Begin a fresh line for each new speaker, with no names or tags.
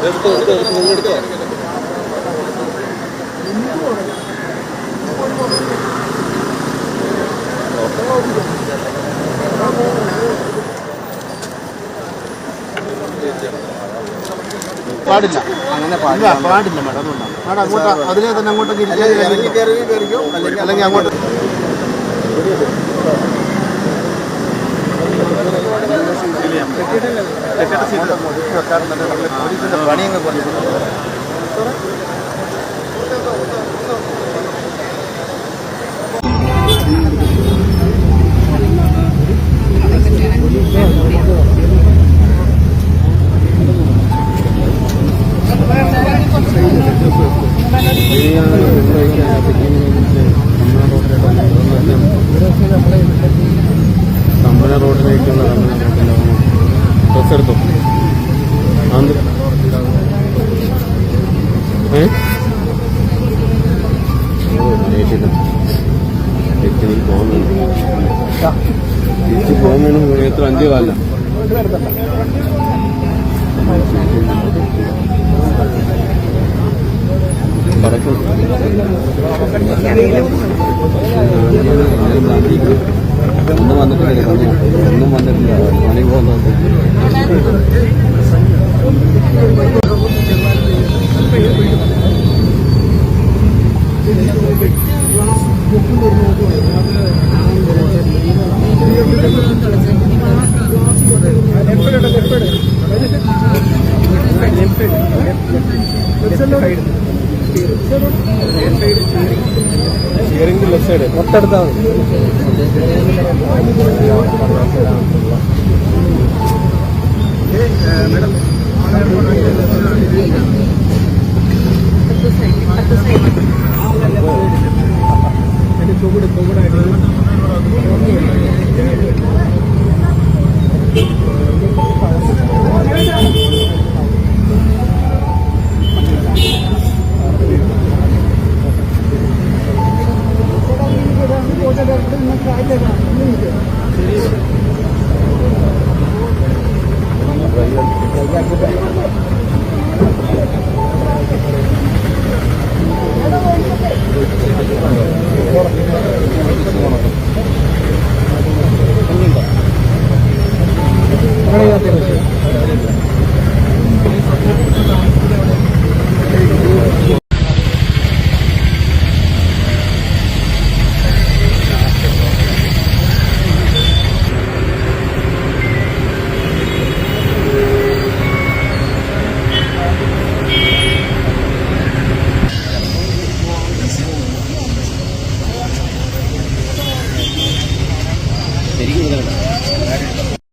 എടുത്തോ എടുത്തോ എടുത്തോ പാടില്ല
അങ്ങനെ പാടില്ല
പാടില്ല മേഡം അതുകൊണ്ടാണ് മേഡം അങ്ങോട്ട് അതിലേ തന്നെ അങ്ങോട്ടേക്ക്
അല്ലെങ്കിൽ
അങ്ങോട്ട്
പണിയങ്ങ് കുറഞ്ഞു
കമ്പന റോഡിലേക്കുള്ള ബസ് എടുത്തോ ഏ തിരിച്ച് തിരിച്ച് പോകുന്നതിന് എത്ര അഞ്ച് കാലം കടക്കും ഒന്നും വന്നിട്ടില്ല ഒന്നും വന്നിട്ടില്ല പണി പോകുന്നുണ്ട് സ്റ്റിയറിംഗ് ലെഫ്റ്റ് സൈഡ് തൊട്ടടുത്താ മതി. ചുവട് ചുവടായിട്ട്. Thank you. Gracias.